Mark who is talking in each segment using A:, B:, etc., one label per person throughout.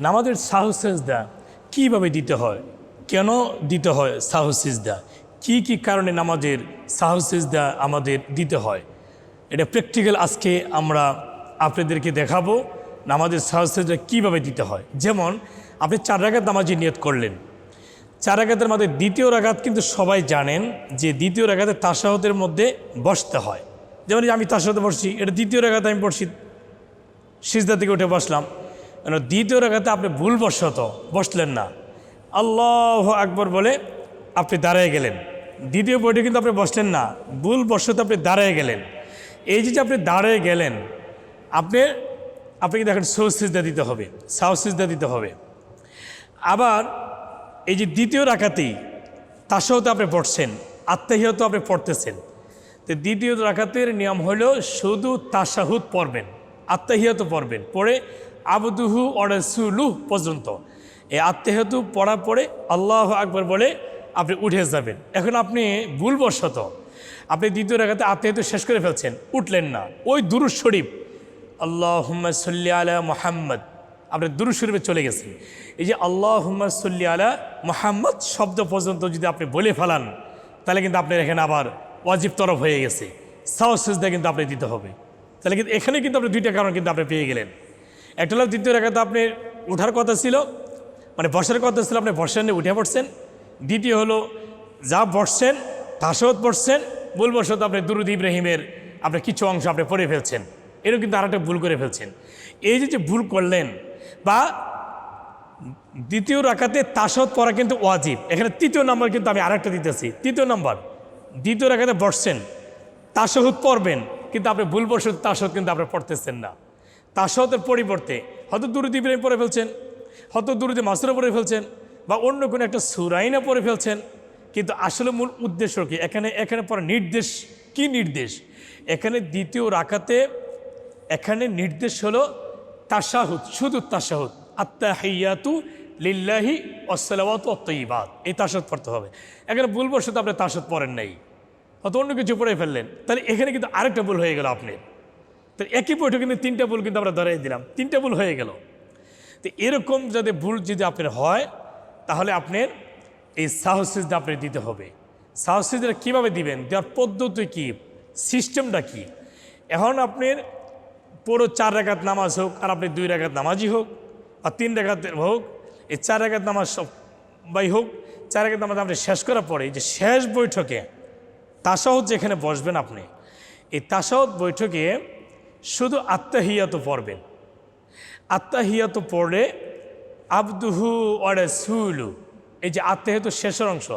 A: নামাজের সাহসেজদা কীভাবে দিতে হয়? কেন দিতে হয় সাহসিজদা কি কি কারণে নামাজের সাহসিজদা আমাদের দিতে হয়? এটা প্র্যাকটিক্যাল আজকে আমরা আপনাদেরকে দেখাবো নামাজের সাহসিজদা কীভাবে দিতে হয়। যেমন, আপনি চার রাগাত নামাজের নিয়ত করলেন। চার রাগাতের মধ্যে দ্বিতীয় রাগাত কিন্তু সবাই জানেন যে দ্বিতীয় রাগাতে তাসাহতের মধ্যে বসতে হয়। যেমন আমি তাসাহতে বসছি, এটা দ্বিতীয় রাগাতে আমি পড়ছি, সিজদা থেকে উঠে বসলাম। কেন দ্বিতীয় রাখাতে আপনি ভুলবশত বসলেন না। আল্লাহ আকবর বলে আপনি দাঁড়িয়ে গেলেন। দ্বিতীয় বইটি কিন্তু আপনি বসলেন না ভুলবশত আপনি দাঁড়িয়ে গেলেন। এই যে আপনি দাঁড়িয়ে গেলেন, আপনি আপনাকে দেখেন সৌ সিজদা দিতে হবে সাউ সিজদা দিতে হবে। আবার এই যে দ্বিতীয় রাখাতেই তার সাথে আপনি পড়ছেন আত্মাহিয়ত আপনি পড়তেছেন। তো দ্বিতীয় রাখাতের নিয়ম হলো শুধু তাসাহুদ পড়বেন, আত্মাহিয়ত পড়বেন, পড়ে আবদুহু অরসুলুহ পর্যন্ত। এই আত্মাহিয়ত পড়ার পরে আল্লাহ আকবর বলে আপনি উঠে যাবেন। এখন আপনি ভুলবশত আপনি দ্বিতীয় রাখাতে আত্মাহিয়ত শেষ করে ফেলছেন, উঠলেন না। ওই দুরুজ শরীফ আল্লাহ সাল্লি আলা মোহাম্মদ, আপনি দুরু শরীফে চলে গেছেন। এই যে আল্লাহ সাল্লি আলা মোহাম্মদ শব্দ পর্যন্ত যদি আপনি বলে ফেলান, তাহলে কিন্তু আপনার এখানে আবার ওয়াজিব তরফ হয়ে গেছে। সাহস কিন্তু আপনি দিতে হবে। তাহলে কিন্তু এখানে কিন্তু আপনি দুইটা কারণ কিন্তু আপনি পেয়ে গেলেন। একটা হলো দ্বিতীয় রেখাতে আপনি ওঠার কথা ছিল মানে বসার কথা ছিল, আপনি বসেন উঠে পড়ছেন। দ্বিতীয় হলো যা বসছেন তাসত পড়ছেন ভুলবশত আপনি দুরুদ ইব্রাহিমের আপনার কিছু অংশ আপনি পড়ে ফেলছেন। এরও কিন্তু আরেকটা ভুল করে ফেলছেন। এই যে যে ভুল করলেন, বা দ্বিতীয় রাখাতে তাসত পড়া কিন্তু ওয়াজিব। এখানে তৃতীয় নম্বর কিন্তু আমি আরেকটা দিতেছি। তৃতীয় নম্বর, দ্বিতীয় রাখাতে বসছেন তাসহুদ পড়বেন, কিন্তু আপনি ভুলবশত তাসহুদ কিন্তু আপনি পড়তেছেন না। তাসহতের পরিবর্তে হয়তো দুরুদ ইব্রাহিম পরে ফেলছেন হয়তো দুরুদে মাসুরা পরে ফেলছেন বা অন্য কোনো একটা সুরাইনা পরে ফেলছেন। কিন্তু আসলে মূল উদ্দেশ্য কি? এখানে এখানে পরে নির্দেশ, কি নির্দেশ? এখানে দ্বিতীয় রাখাতে এখানে নির্দেশ হলো তাসাহুদ, শুধু তাসাহুদ। আত্মাহিয়াতু লিল্লাহি অসলাওয়াত অত্যইবাদ এই তাসদ পড়তে হবে। এখানে ভুলবশত আপনি তাসদ পড়েন নাই। হয়তো অন্য কিছু পড়ে ফেললেন। তাহলে এখানে কিন্তু আরেকটা ভুল হয়ে গেল আপনি তো একই বইটা কিন্তু তিনটা ভুল কিন্তু আমরা ধরাই দিলাম। তিনটা ভুল হয়ে গেল। তো এরকম যদি ভুল যদি আপনার হয়, তাহলে আপনার এই সাহসিজটা আপনি দিতে হবে। সাহসিজটা কীভাবে দিবেন? দেওয়ার পদ্ধতি কী? সিস্টেমটা কী? এখন আপনার পুরো চার রেখাত নামাজ হোক, আর আপনি দুই রেখাত নামাজই হোক, আর তিন রেখাত হোক, এই চার রেখাত নামাজ সব বাই হোক, চার রেখাত নামাজ আপনি শেষ করার পরে যে শেষ বৈঠকে তাসাহত যেখানে বসবেন আপনি, এই তাসাহত বৈঠকে শুধু আত্মাহিয়াত পড়বেন। আত্মাহিয়াত পড়ে আবদুহু অরে সুলু এই যে আত্মাহিয়াত শেষের অংশ,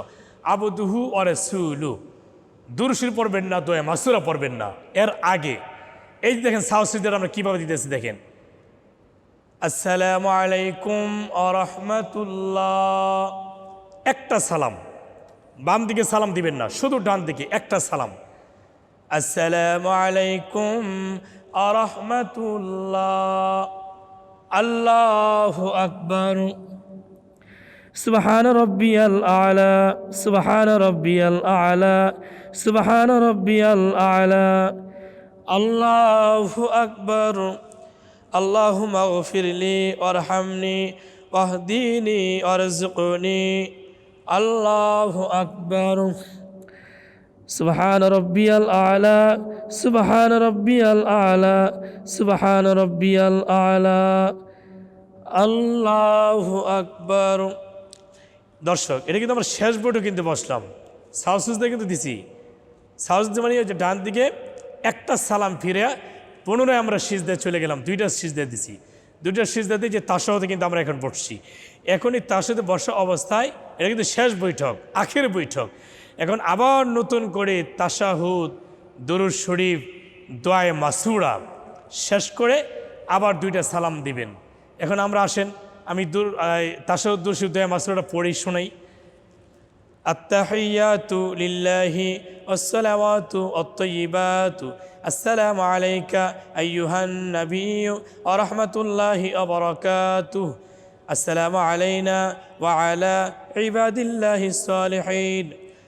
A: আবদুহু অরে সুলু দুরুশির পড়বেন না, দোয়া, মাসুরা পড়বেন না, এর আগে। এই দেখেন সাহসিদের আমরা কীভাবে দিতেছি, দেখেন। আসসালামু আলাইকুম আরহামতুল্লাহ একটা সালাম। বাম দিকে সালাম দিবেন না, শুধু ডান দিকে, একটা সালাম। আসসালামু আলাইকুম আরহামতুল্লাহ। আল্লাহ আকবর।
B: সুবাহান রব্বিয়াল আলা, সুবাহান রব্বিয়াল আলা, সুবাহান রব্বিয়াল
A: আলা। আল্লাহ আকবর। আল্লাহ মাগফিরলি অরহামনি ওয়াহদিনী অরজকুনি আল্লাহ আকবর।
B: সুবাহান রব্বিয়াল আলা, সুবাহান রব্বিয়াল আলা, সুবাহান রব্বিয়াল আলা।
A: আল্লাহ আকবর। দর্শক, এটা কিন্তু আমরা শেষ বোর্ডও কিন্তু বসলাম। সাউথ সুজদা কিন্তু দিছি। সাউথ মানে হচ্ছে ডান দিকে একটা সালাম ফিরে পুনরায় আমরা সিজদে চলে গেলাম। দুইটা সিজদে দিছি। দুইটা সিজদাতে যে তাসাহতে কিন্তু আমরা এখন বসছি। এখনই তার সাথে বসা অবস্থায়, এটা কিন্তু শেষ বৈঠক, আখের বৈঠক। এখন আবার নতুন করে তাসাহুদ দরুদ শরীফ দোয়ায় মাসুরা শেষ করে আবার দুইটা সালাম দিবেন এখন আমরা আসেন আমি দূর তাসাহুদ দুরুদ দোয়া মাসুরাটা পড়েই শোনাই التحيات لله والصلوات الطيبات السلام عليك أيها النبي ورحمة الله وبركاته السلام علينا وعلى عباد الله الصالحين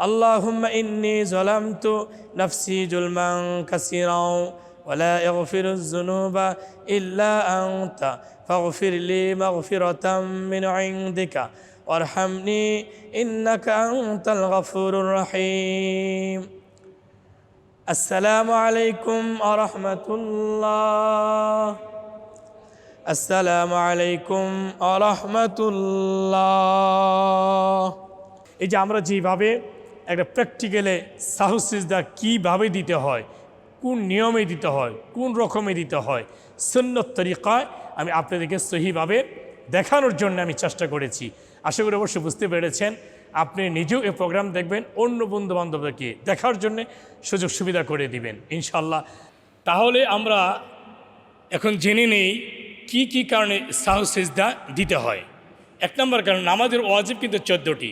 B: اللهم إني ظلمت نفسي ظلما كثيرا ولا يغفر الذنوب إلا أنت فاغفر لي مغفرة من عندك وارحمني إنك أنت الغفور الرحيم السلام عليكم ورحمة الله السلام عليكم ورحمة الله
A: এই যে আমরা যেভাবে একটা প্র্যাকটিক্যালে সাহসিসদা কীভাবে দিতে হয়, কোন নিয়মে দিতে হয়, কোন রকমে দিতে হয়, সুন্নত তরিকায় আমি আপনাদেরকে সহিভাবে দেখানোর জন্য আমি চেষ্টা করেছি। আশা করি অবশ্যই বুঝতে পেরেছেন। আপনি নিজেও এই প্রোগ্রাম দেখবেন, অন্য বন্ধু বান্ধবদেরকে দেখার জন্য সুযোগ সুবিধা করে দিবেন ইনশাল্লাহ তাহলে আমরা এখন জেনে নেই কি কি কারণে সাহসিসদা দিতে হয়। এক নম্বর কারণ আমাদের ওয়াজিব কিন্তু চোদ্দোটি।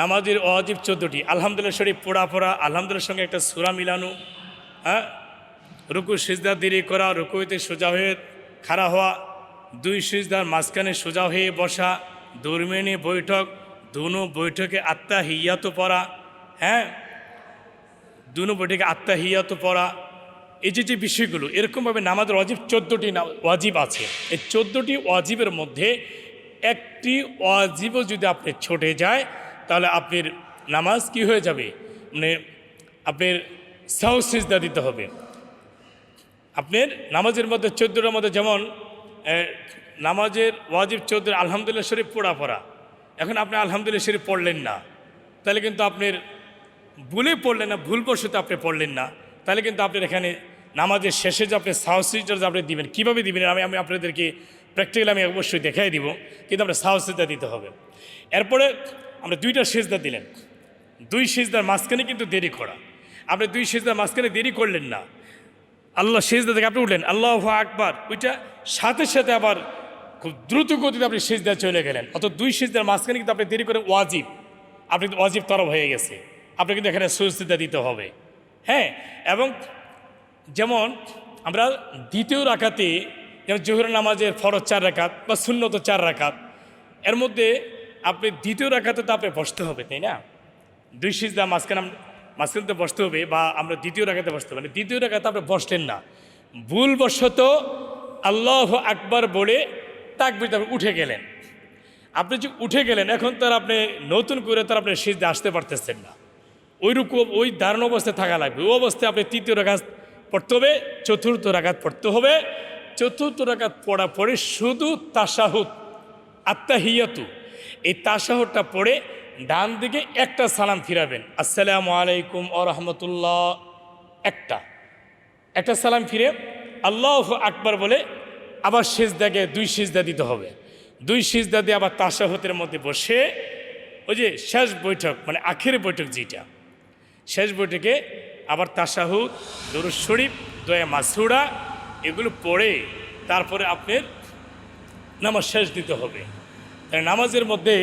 A: নামাজের অজীব চোদ্দোটি। আলহামদুলিল্লাহ শরীফ পোড়া পড়া, আলহামদুলিল্লাহ সঙ্গে একটা সুরা মিলানো হ্যাঁ? রুকু, সিজদা, দেরি করা, রুকুতে সোজা হয়ে খাড়া হওয়া, দুই সিজদার মাঝখানে সোজা হয়ে বসা, দরমিয়ানি বৈঠক, দুনো বৈঠকে আত্মা হিয়াত পড়া হ্যাঁ? দুনো বৈঠকে আত্মা হিয়াত পড়া, এই যে যে বিষয়গুলো, এরকমভাবে নামাজের ওয়াজিব চোদ্দোটি ওয়াজিব আছে। এই চোদ্দোটি ওয়াজিবের মধ্যে একটি ওয়াজিবও যদি আপনি ছুটে যায় তাহলে আপনার নামাজ কি হয়ে যাবে? মানে আপনার সাহস সিজদা দিতে হবে। আপনার নামাজের মধ্যে চোদ্দোটার মধ্যে যেমন নামাজের ওয়াজিব চোদ্দ আলহামদুলিল্লাহ শরীফ পড়া পড়া। এখন আপনি আলহামদুলিল্লাহ শরীফ পড়লেন না। তাহলে কিন্তু আপনার ভুলে পড়লেন না ভুল ভুলবশত আপনি পড়লেন না। তাহলে কিন্তু আপনার এখানে নামাজের শেষে যে আপনি সাহসিটা আপনি দিবেন, কীভাবে দিবেন আমি আমি আপনাদেরকে প্র্যাকটিক্যালি আমি অবশ্যই দেখাই দিব। কিন্তু আমরা সাহসিতা দিতে হবে। এরপরে আমরা দুইটা সেজদা দিলেন। দুই সেজদার মাঝখানে কিন্তু দেরি করা। আপনি দুই সেজদার মাঝখানে দেরি করলেন না। আল্লাহ সেজদা থেকে আপনি উঠলেন। আল্লাহ আকবার। ওইটা সাথে সাথে আবার খুব দ্রুত গতিতে আপনি সেজদা চলে গেলেন। অত দুই সেজদার মাঝখানে কিন্তু আপনি দেরি করে ওয়াজিব। আপনি কিন্তু ওয়াজিব তরফ হয়ে গেছে। আপনি কিন্তু এখানে সুস্থিতা দিতে হবে। হ্যাঁ এবং যেমন আমরা দ্বিতীয় রাখাতে যেমন জোহর নামাজের ফরজ চার রাকাত বা শূন্যত চার রাখাত এর মধ্যে আপনি দ্বিতীয় রাখাতে তো আপনি বসতে হবে, তাই না? দুই সিজদা মাঝখানে মাঝখানে তো বসতে হবে বা আমরা দ্বিতীয় রাখাতে বসতে হবে। মানে দ্বিতীয় রাখাতে আপনি বসলেন না। ভুলবশত আল্লাহ আকবার বলে তাকবির আপনি উঠে গেলেন। আপনি যে উঠে গেলেন, এখন তার আপনি নতুন করে তার আপনি সিজদা আসতে পারতেছেন না। ওই রকম ওই দারুণ অবস্থায় থাকা লাগবে। ওই অবস্থায় আপনি তৃতীয় রাখাত পড়তে হবে, চতুর্থ রাখাত পড়তে হবে। চতুর্থ রাখাত পড়া পরে শুধু তাসাহুত আত্মাহিয়াতু এই তাসাহুদটা পড়ে ডান দিকে একটা সালাম ফিরাবেন। আসসালামু আলাইকুম ও রহমতুল্লাহ। একটা। একটা সালাম ফিরে আল্লাহ আকবার বলে আবার সেজদাকে দুই সেজদা দিতে হবে। দুই সেজদা দিয়ে আবার তাসাহুতের মধ্যে বসে ওই যে শেষ বৈঠক মানে আখের বৈঠক যেটা শেষ বৈঠকে আবার তাসাহুদ দরুদ শরীফ, দয়া মাসুরা এগুলো পড়ে তারপরে আপনার নামাজ শেষ দিতে হবে। নামাজের মধ্যে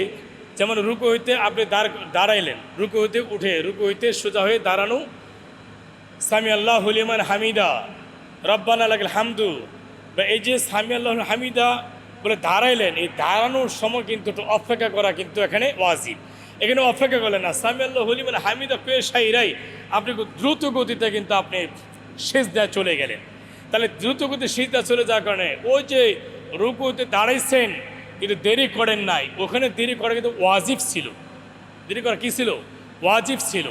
A: যেমন রুকু হইতে আপনি দাঁড়, দাঁড়াইলেন, রুকু হইতে উঠে, রুকু হইতে সোজা হয়ে দাঁড়ানো। সামি আল্লাহ হলিমান হামিদা, রব্বানা লাগল হামদু। বা এই যে সামি আল্লাহ হামিদা বলে দাঁড়াইলেন, এই দাঁড়ানোর সময় কিন্তু একটু অপেক্ষা করা কিন্তু এখানে ওয়াজিব। এখানে অপেক্ষা করলেন না সামি আল্লাহ হলিমান হামিদা পেশাইরাই আপনি খুব দ্রুত গতিতে কিন্তু আপনি শেষ দেয়া চলে গেলেন। তাহলে দ্রুত শেষ দেয়া চলে যাওয়ার কারণে ওই যে রুকুতে দাঁড়াইছেন কিন্তু দেরি করেন নাই। ওখানে দেরি করা কিন্তু ওয়াজিব ছিল। দেরি করা কী ছিল? ওয়াজিব ছিল।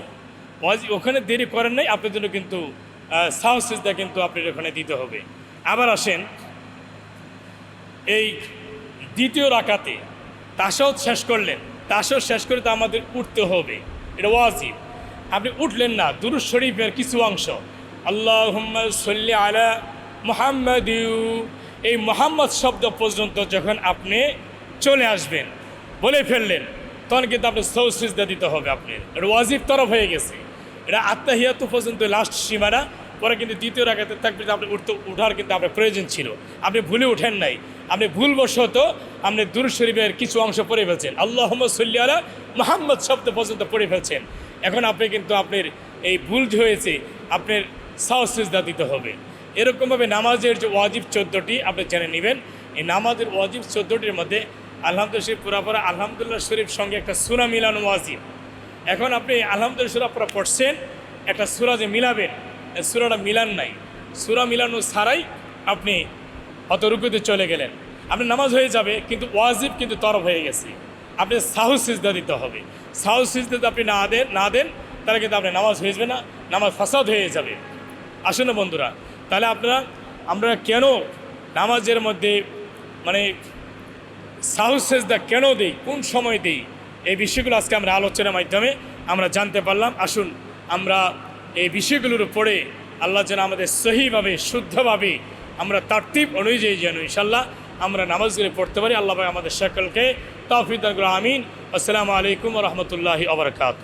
A: ওয়াজিব ওখানে দেরি করেন নাই, আপনার জন্য কিন্তু সাহস সিজদা কিন্তু আপনার ওখানে দিতে হবে। আবার আসেন, এই দ্বিতীয় রাকাতে তাসাও শেষ করলেন। তাসাও শেষ করে তো আমাদের উঠতে হবে। এটা ওয়াজিব আপনি উঠলেন না দুরুজ শরীফের কিছু অংশ। আল্লাহ সল্লি আলা মোহাম্মদ এই মোহাম্মদ শব্দ পর্যন্ত যখন আপনি চলে আসবেন, বলে ফেললেন, তখন কিন্তু আপনি সৌসিজদা দিতে হবে আপনি এটা ওয়াজিব তরফ হয়ে গেছে। এটা আত্মাহিয়াত পর্যন্ত লাস্ট সীমানা, পরে কিন্তু দ্বিতীয় রাখাতে থাকবে আপনি উঠতে, উঠার কিন্তু আপনার প্রয়োজন ছিল। আপনি ভুলে উঠেন নাই। আপনি ভুলবশত আপনি দুর শরীফের কিছু অংশ পড়ে ফেলছেন। আল্লাহ সল্লি আলা মোহাম্মদ শব্দ পর্যন্ত পড়ে ফেলছেন। এখন আপনি কিন্তু আপনার এই ভুল হয়েছে, আপনার সাহসিজদা দিতে হবে। এরকমভাবে নামাজের যে ওয়াজিব চোদ্দোটি আপনি জেনে নেবেন। এই নামাজের ওয়াজিব চোদ্দোটির মধ্যে আলহামদুলিল্লাহ শরীফ পুরাপুরা আলহামদুলিল্লাহ শরীফ সঙ্গে একটা সুরা মিলানো ওয়াজিব। এখন আপনি আলহামদুলিল্লাহ সুরা পুরা পড়ছেন, একটা সুরা যে মিলাবেন সুরাটা মিলান নাই। সুরা মিলানো ছাড়াই আপনি অত রুকুতে চলে গেলেন। আপনি নামাজ হয়ে যাবে, কিন্তু ওয়াজিব কিন্তু তরফ হয়ে গেছে। আপনি সাহস সিজদা দিতে হবে। সাহস সিজদা যদি আপনি না দেন না দেন, তাহলে কিন্তু আপনার নামাজ হয়ে যাবে না, নামাজ ফাসাদ হয়ে যাবে। আসুন বন্ধুরা তাহলে আপনারা, আমরা কেন নামাজের মধ্যে মানে সাহস সেজদা কেন দেই? কোন সময় দেই? এই বিষয়গুলো আজকে আমরা আলোচনার মাধ্যমে আমরা জানতে পারলাম। আসুন, আমরা এই বিষয়গুলোর উপরে আল্লাহ যেন আমাদের সহিভাবে, শুদ্ধভাবে, আমরা তার্তিব অনুযায়ী যেন ইনশাল্লাহ আমরা নামাজগুলি পড়তে পারি। আল্লাহ আমাদের সকলকে তৌফিক আমিন। আসসালামু আলাইকুম রহমতুল্লাহি আবরকাত